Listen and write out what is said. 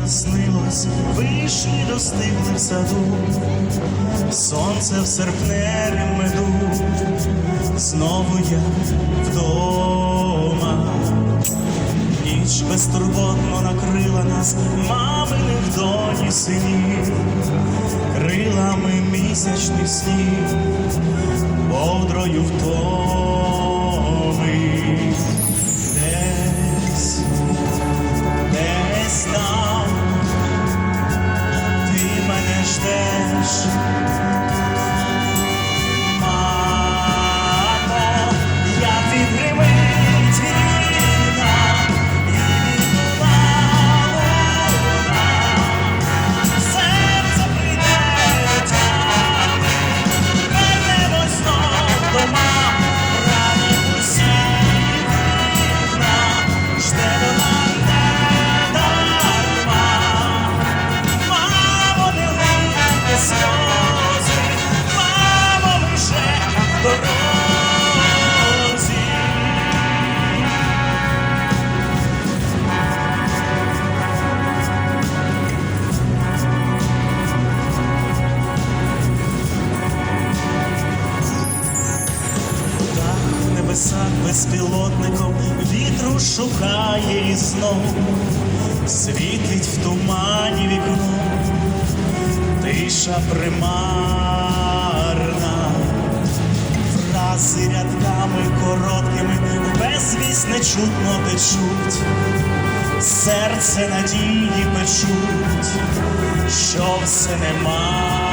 Наснилось, вишні достигли в саду, сонце в серпневім меду, знову я вдома. Ніч безтурботно накрила нас, маминих доні синів, крилами місячних снів, бодрою втоми. dance безпілотником вітру шукає і знов світить в тумані вікно, тиша примарна, фрази рядками короткими, безвість нечутно течуть, серце надії печуть, що все немарно.